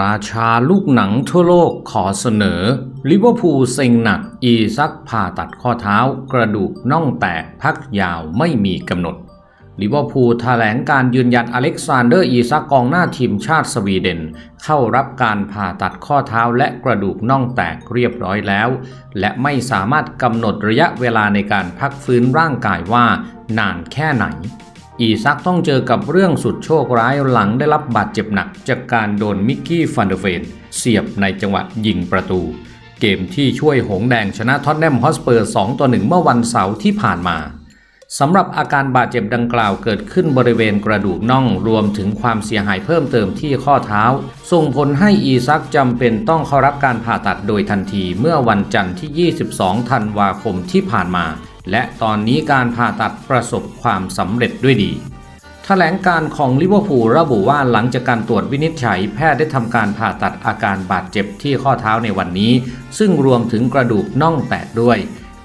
ราชาลูกหนังทั่วโลกขอเสนอ ลิเวอร์พูลเซ็งหนัก อีซักผ่าตัดข้อเท้า กระดูกน่องแตกพักยาวไม่มีกำหนด ลิเวอร์พูลแถลงการยืนยันอเล็กซานเดอร์อีซักกองหน้าทีมชาติสวีเดน เข้ารับการผ่าตัดข้อเท้าและกระดูกน่องแตกเรียบร้อยแล้ว และไม่สามารถกำหนดระยะเวลาในการพักฟื้นร่างกายว่านานแค่ไหน อีซักต้องเจอกับเรื่องสุดโชคร้ายหลังได้รับบาดเจ็บหนัก จากการโดนมิกกี้ฟันเดเฟน เสียบในจังหวะยิงประตู เกมที่ช่วยหงแดงชนะท็อตแนมฮอสเปอร์ 2 ต่อ 1 เมื่อวันเสาร์ที่ผ่านมาสำหรับอาการบาดเจ็บดังกล่าวเกิดขึ้นบริเวณกระดูกน่องรวมถึงความเสียหายเพิ่มเติมที่ข้อเท้า ส่งผลให้อีซักจำเป็นต้องเข้ารับการผ่าตัดโดยทันทีเมื่อวันจันทร์ที่ 22 ธันวาคมที่ผ่านมา และตอนนี้การผ่าตัดประสบความสำเร็จด้วยดีแถลงการของลิเวอร์พูลระบุว่าหลังจากการตรวจวินิจฉัยแพทย์ได้ทำการผ่าตัดอาการบาดเจ็บที่ข้อเท้าในวันนี้ ซึ่งรวมถึงกระดูกน่องแตกด้วย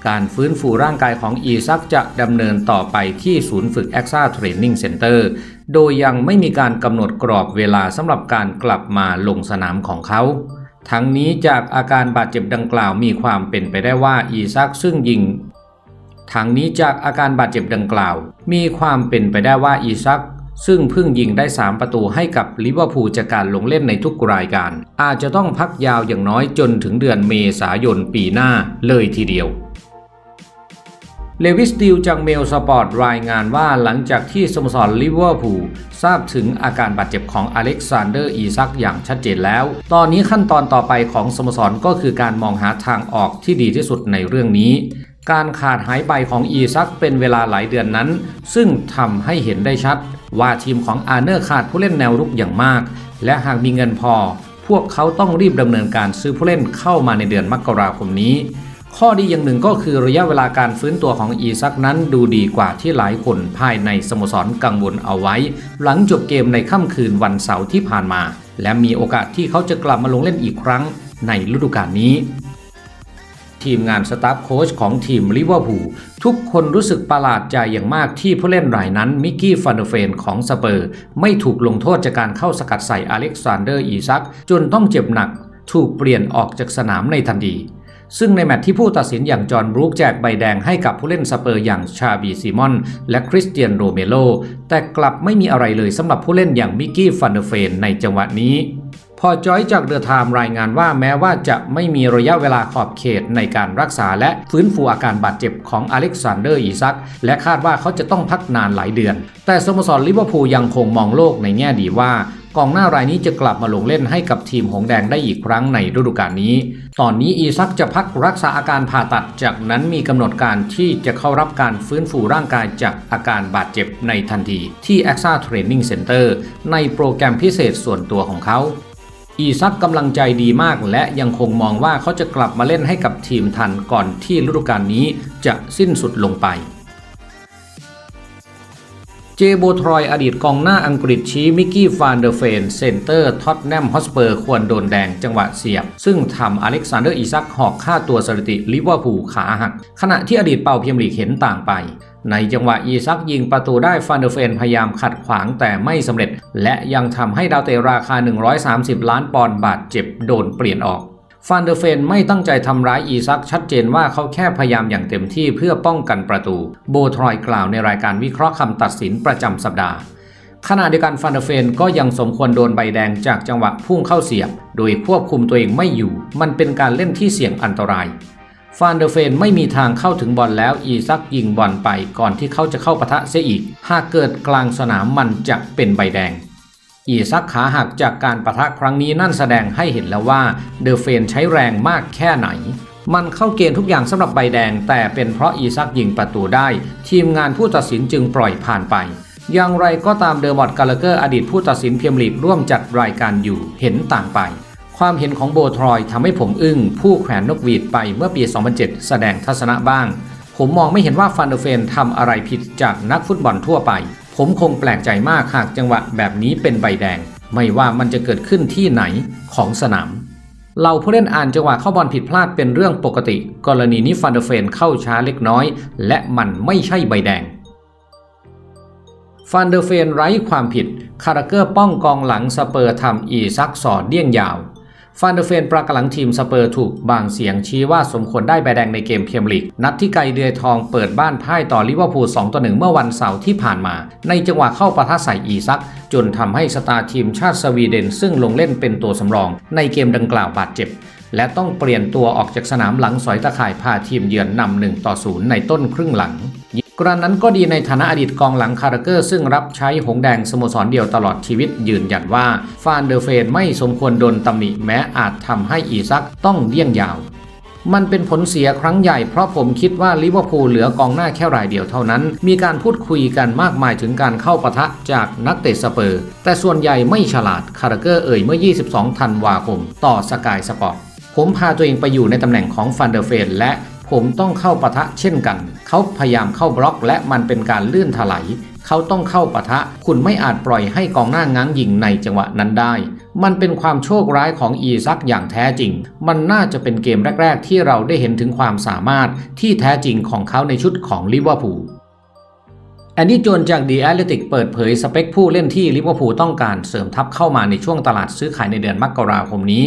การฟื้นฟูร่างกายของอีซักจะดำเนินต่อไปที่ศูนย์ฝึก a อ a Training Center โดยยังไม่มีการกำหนดกรอบเวลาสำหรับการกลับมาลงสนามของเขาทั้งนี้จากอาการบาดเจ็บดังกล่าวมีความเป็นไปได้ว่าอีซักซึ่งยิง ทางนี้จากอาการบาดเจ็บดังกล่าว มีความเป็นไปได้ว่าอีซัก ซึ่งเพิ่งยิงได้ 3 ประตูให้กับลิเวอร์พูลจากการลงเล่นในทุกรายการ อาจจะต้องพักยาวอย่างน้อยจนถึงเดือนเมษายนปีหน้าเลยทีเดียวเลวิสติลจากเมลสปอร์ตรายงานว่าหลังจากที่สโมสรลิเวอร์พูลทราบถึงอาการบาดเจ็บของอเล็กซานเดอร์อีซักอย่างชัดเจนแล้ว ตอนนี้ขั้นตอนต่อไปของสโมสรก็คือการมองหาทางออกที่ดีที่สุดในเรื่องนี้ การขาดหายไปของอีซักเป็นเวลาหลายเดือนนั้น ซึ่งทำให้เห็นได้ชัด ว่าทีมของอาร์เนอร์ขาดผู้เล่นแนวรุกอย่างมาก และหากมีเงินพอ พวกเขาต้องรีบดำเนินการซื้อผู้เล่นเข้ามาในเดือนมกราคมนี้ ข้อดีอย่างหนึ่งก็คือระยะเวลาการฟื้นตัวของอีซักนั้นดูดีกว่าที่หลายคนภายในสโมสรกังวลเอาไว้ หลังจบเกมในค่ำคืนวันเสาร์ที่ผ่านมา และมีโอกาสที่เขาจะกลับมาลงเล่นอีกครั้งในฤดูกาลนี้ ทีมงานสตาฟโค้ชของทีมลิเวอร์พูลทุกคนรู้สึกประหลาดใจอย่างมากที่ผู้เล่นรายนั้นมิกกี้ฟันเดเฟนของสเปอร์ ไม่ถูกลงโทษจากการเข้าสกัดใส่อเล็กซานเดอร์อีซัก จนต้องเจ็บหนัก ถูกเปลี่ยนออกจากสนามในทันทีซึ่งในแมตช์ที่ผู้ตัดสินอย่างจอห์นบรูคแจกใบแดงให้กับผู้เล่นสเปอร์อย่างชาบีซิมอน และคริสเตียนโรเมโลแต่กลับไม่มีอะไรเลยสำหรับผู้เล่นอย่างมิกกี้ฟันเดเฟนในจังหวะนี้ พอจอยจากเดอะไทม์รายงานว่าแม้ว่าจะไม่มีระยะเวลาขอบเขตในการรักษาและฟื้นฟูอาการบาดเจ็บของอเล็กซานเดอร์อีซัก และคาดว่าเขาจะต้องพักนานหลายเดือน แต่สโมสรลิเวอร์พูลยังคงมองโลกในแง่ดีว่ากองหน้ารายนี้จะกลับมาลงเล่นให้กับทีมหงแดงได้อีกครั้งในฤดูกาลนี้ ตอนนี้อีซักจะพักรักษาอาการผ่าตัด จากนั้นมีกำหนดการที่จะเข้ารับการฟื้นฟูร่างกายจากอาการบาดเจ็บในทันที ที่ a อ a Training Center ในโปรแกรมพิเศษส่วนตัวของเขา อีซักกำลังใจดีมาก และยังคงมองว่าเขาจะกลับมาเล่นให้กับทีมทันก่อนที่ฤดูกาลนี้จะสิ้นสุดลงไป เจโบทรอยอดีตกองหน้าอังกฤษชี้มิกกี้ฟานเดอร์เฟนเซนเตอร์ท็อตแนมฮอสเปอร์ควรโดนแดงจังหวะเสียบ ซึ่งทำอเล็กซานเดอร์อีซักหอกค่าตัวสถิติลิเวอร์พูลขาหัก ขณะที่อดีตเป่าเพียมลีกเห็นต่างไปในจังหวะอีซักยิงประตูได้ฟานเดอร์เฟนพยายามขัดขวางแต่ไม่สำเร็จ และยังทำให้ดาวเตะราคา 130 ล้านปอนด์บาดเจ็บโดนเปลี่ยนออก ฟานเดอร์เฟนไม่ตั้งใจทำร้ายอีซักชัดเจนว่าเขาแค่พยายามอย่างเต็มที่เพื่อป้องกันประตู โบทรอยกล่าวในรายการวิเคราะห์คำตัดสินประจำสัปดาห์ ขณะเดียวกันฟานเดอร์เฟนก็ยังสมควรโดนใบแดงจากจังหวะพุ่งเข้าเสียบ โดยควบคุมตัวเองไม่อยู่ มันเป็นการเล่นที่เสี่ยงอันตราย ฟานเดอร์เฟนไม่มีทางเข้าถึงบอลแล้วอีซักยิงบอลไปก่อนที่เขาจะเข้าปะทะเสียอีก หากเกิดกลางสนามมันจะเป็นใบแดง อีซักขาหักจากการปะทะครั้งนี้นั่นแสดงให้เห็นแล้วว่าเดอเฟนใช้แรงมากแค่ไหน มันเข้าเกณฑ์ทุกอย่างสำหรับใบแดง แต่เป็นเพราะอีซักยิงประตูได้ ทีมงานผู้ตัดสินจึงปล่อยผ่านไป อย่างไรก็ตามเดอร์มอดกาลเกอร์อดีตผู้ตัดสินเพียมลีกร่วมจัดรายการอยู่เห็นต่างไปความเห็นของโบทรอยทำให้ผมอึ้ง ผู้แขวนนกหวีดไปเมื่อปี 2007 แสดงทัศนะบ้าง ผมมองไม่เห็นว่าฟันเดอร์เฟนทำอะไรผิดจากนักฟุตบอลทั่วไปผมคงแปลกใจมากหากจังหวะแบบนี้เป็นใบแดง ไม่ว่ามันจะเกิดขึ้นที่ไหนของสนามเราผู้เล่นอ่านจังหวะเข้าบอลผิดพลาดเป็นเรื่องปกติ กรณีนี้ฟันเดอร์เฟนเข้าช้าเล็กน้อย และมันไม่ใช่ใบแดง ฟันเดอร์เฟนไร้ความผิด คาราเกอร์ป้องกองหลังสเปอร์ทำอีซักสอดเดี่ยงยาว ฟันเดอร์เฟนปรากหลังทีมสเปอร์ถูกบางเสียงชี้ว่าสมควรได้ใบแดงในเกมเมียร์ลีก นัดที่ไกเดือยทองเปิดบ้านพ่ายต่อลิเวอร์พูล2ต่อ1เมื่อวันเสาร์ที่ผ่านมา ในจังหวะเข้าปะทะใส่อีซัก จนทำให้สตาร์ทีมชาติสวีเดน ซึ่งลงเล่นเป็นตัวสำรอง ในเกมดังกล่าวบาดเจ็บ และต้องเปลี่ยนตัวออกจากสนามหลังสอยตะข่ายพาทีมเยือนนำ1ต่อ0ในต้นครึ่งหลัง กรณนั้นก็ดีในฐานะอดีตกองหลังคาราเกอร์ ซึ่งรับใช้หงแดงสโมสรเดียวตลอดชีวิตยืนยันว่า ฟานเดอร์เฟนไม่สมควรโดนตำหนิแม้อาจทำให้อีซักต้องเลี่ยงยาว มันเป็นผลเสียครั้งใหญ่เพราะผมคิดว่าลิเวอร์พูลเหลือกองหน้าแค่รายเดียวเท่านั้น มีการพูดคุยกันมากมายถึงการเข้าปะทะจากนักเตะสเปอร์ แต่ส่วนใหญ่ไม่ฉลาดคาราเกอร์เอ่ยเมื่อ 22 ธันวาคม ต่อสกายสปอร์ตผมพาตัวเองไปอยู่ในตำแหน่งของฟันเดอร์เฟนและผมต้องเข้าปะทะเช่นกัน เขาพยายามเข้าบล็อกและมันเป็นการลื่นถลายเขาต้องเข้าปะทะ คุณไม่อาจปล่อยให้กองหน้าง้างยิงในจังหวะนั้นได้ มันเป็นความโชคร้ายของอีซักอย่างแท้จริง มันน่าจะเป็นเกมแรก ๆ ที่เราได้เห็นถึงความสามารถที่แท้จริงของเขาในชุดของลิเวอร์พูล แอนดี้โจนจากดีแอตเลติกเปิดเผยสเปคผู้เล่นที่ลิเวอร์พูลต้องการเสริมทัพเข้ามาในช่วงตลาดซื้อขายในเดือนมกราคมนี้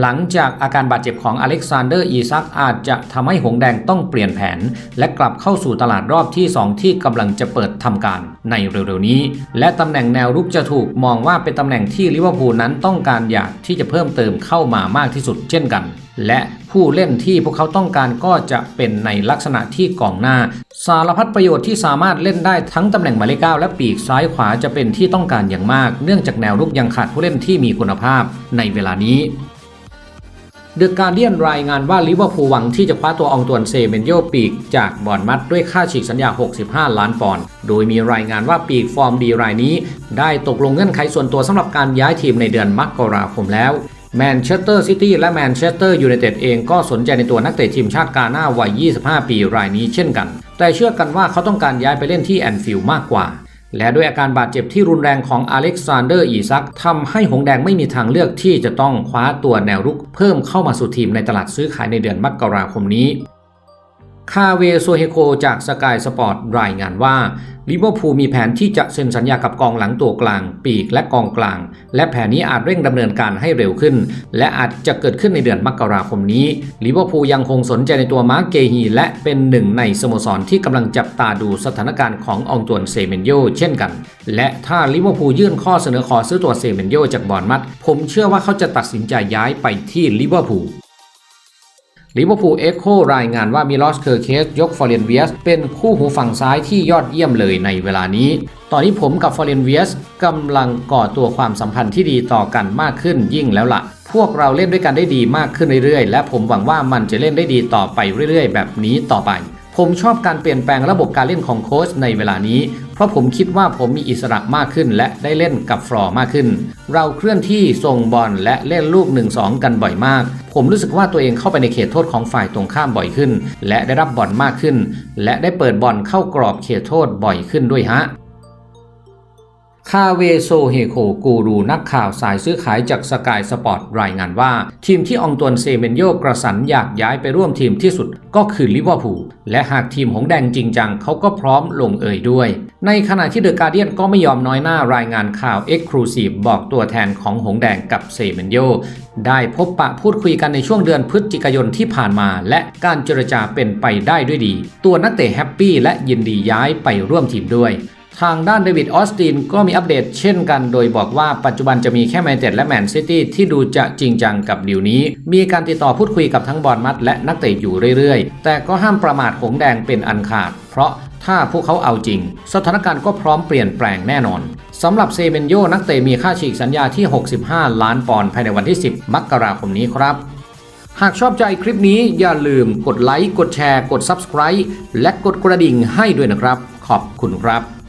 หลังจากอาการบาดเจ็บของอเล็กซานเดอร์อีซักอาจจะทำให้หงแดงต้องเปลี่ยนแผน และกลับเข้าสู่ตลาดรอบที่ 2 ที่กำลังจะเปิดทำการในเร็วๆนี้ และตำแหน่งแนวรุกจะถูกมองว่าเป็นตำแหน่งที่ลิเวอร์พูลนั้นต้องการอยากที่จะเพิ่มเติมเข้ามามากที่สุดเช่นกัน และผู้เล่นที่พวกเขาต้องการก็จะเป็นในลักษณะที่กองหน้า สารพัดประโยชน์ที่สามารถเล่นได้ทั้งตำแหน่งหมายเลขเก้าและปีกซ้ายขวาจะเป็นที่ต้องการอย่างมาก เนื่องจากแนวรุกยังขาดผู้เล่นที่มีคุณภาพในเวลานี้เดอะการเดียนรายงานว่าลิเวอร์พูลหวังที่จะคว้าตัวองตวนเซเมนโยปีก จากบอร์นมัดด้วยค่าฉีกสัญญา 65 ล้านปอนด์โดยมีรายงานว่าปีกฟอร์มดีรายนี้ ได้ตกลงเงื่อนไขส่วนตัวสำหรับการย้ายทีมในเดือนมกราคมแล้ว แมนเชสเตอร์ซิตี้และแมนเชสเตอร์ยูไนเต็ดเองก็สนใจในตัวนักเตะทีมชาติกาหน้าวัย 25 ปีรายนี้เช่นกัน แต่เชื่อกันว่าเขาต้องการย้ายไปเล่นที่แอนฟิลด์มากกว่า และด้วยอาการบาดเจ็บที่รุนแรงของอเล็กซานเดอร์อีซักทำให้หงแดงไม่มีทางเลือกที่จะต้องคว้าตัวแนวรุกเพิ่มเข้ามาสู่ทีมในตลาดซื้อขายในเดือนมกราคมนี้ คาเวโซเฮโคจากสกายสปอร์ตรายงานว่าลิเวอร์พูลมีแผนที่จะเซ็นสัญญากับกองหลังตัวกลาง ปีกและกองกลาง และแผนนี้อาจเร่งดำเนินการให้เร็วขึ้น และอาจจะเกิดขึ้นในเดือนมกราคมนี้ลิเวอร์พูลยังคงสนใจในตัวมาร์กเกฮีและเป็นหนึ่งในสโมสรที่กำลังจับตาดูสถานการณ์ของอองตวนเซเมนโยเช่นกัน และถ้าลิเวอร์พูลยื่นข้อเสนอขอซื้อตัวเซเมนโยจากบอร์นมัดผมเชื่อว่าเขาจะตัดสินใจย้ายไปที่ลิเวอร์พูล ลิเวอร์พูลเอ็กโครายงานว่ามิลอสเคอร์เคสยกฟอร์เรนเวียสเป็นคู่หูฝั่งซ้ายที่ยอดเยี่ยมเลยในเวลานี้ ตอนนี้ผมกับฟอร์เรนเวียสกำลังก่อตัวความสัมพันธ์ที่ดีต่อกันมากขึ้นยิ่งแล้วละ่ะ พวกเราเล่นด้วยกันได้ดีมากขึ้นเรื่อยๆ และผมหวังว่ามันจะเล่นได้ดีต่อไปเรื่อยๆ แบบนี้ต่อไป ผมชอบการเปลี่ยนแปลงระบบการเล่นของโค้ชในเวลานี้ เพราะผมคิดว่าผมมีอิสระมากขึ้น และได้เล่นกับฟลอร์มากขึ้น เราเคลื่อนที่ส่งบอลและเล่นลูก 1-2 กันบ่อยมาก ผมรู้สึกว่าตัวเองเข้าไปในเขตโทษของฝ่ายตรงข้ามบ่อยขึ้น และได้รับบอลมากขึ้น และได้เปิดบอลเข้ากรอบเขตโทษบ่อยขึ้นด้วยฮะ คาเวโซเฮโคกูรูนักข่าวสายซื้อขายจากสกายสปอร์ตรายงานว่า ทีมที่องตวนเซเมนโยกระสันอยากย้ายไปร่วมทีมที่สุดก็คือลิเวอร์พูลและหากทีมหงแดงจริงจังเขาก็พร้อมลงเอ่ยด้วย ในขณะที่เดอะการเดียนก็ไม่ยอมน้อยหน้ารายงานข่าวเอ็กซ์คลูซีฟบอกตัวแทนของหงแดงกับเซเมนโยได้พบปะพูดคุยกันในช่วงเดือนพฤศจิกายนที่ผ่านมา และการเจรจาเป็นไปได้ด้วยดี ตัวนักเตะแฮปปี้และยินดีย้ายไปร่วมทีมด้วย ทางด้านเดวิดออสตินก็มีอัปเดตเช่นกัน โดยบอกว่าปัจจุบันจะมีแค่แมนเชสเตอร์และแมนซิตี้ที่ดูจะจริงจังกับดีลนี้ มีการติดต่อพูดคุยกับทั้งบอลมัดและนักเตะอยู่เรื่อยๆ แต่ก็ห้ามประมาทหงแดงเป็นอันขาด เพราะถ้าพวกเขาเอาจริง สถานการณ์ก็พร้อมเปลี่ยนแปลงแน่นอนสำหรับเซเมนโยนักเตะมีค่าฉีกสัญญาที่ 65 ล้านปอนด์ภายในวันที่ 10 มกราคมนี้ครับหากชอบใจคลิปนี้อย่าลืมกดไลค์ กดแชร์ กด Subscribe และกดกระดิ่งให้ด้วยนะครับ ขอบคุณครับ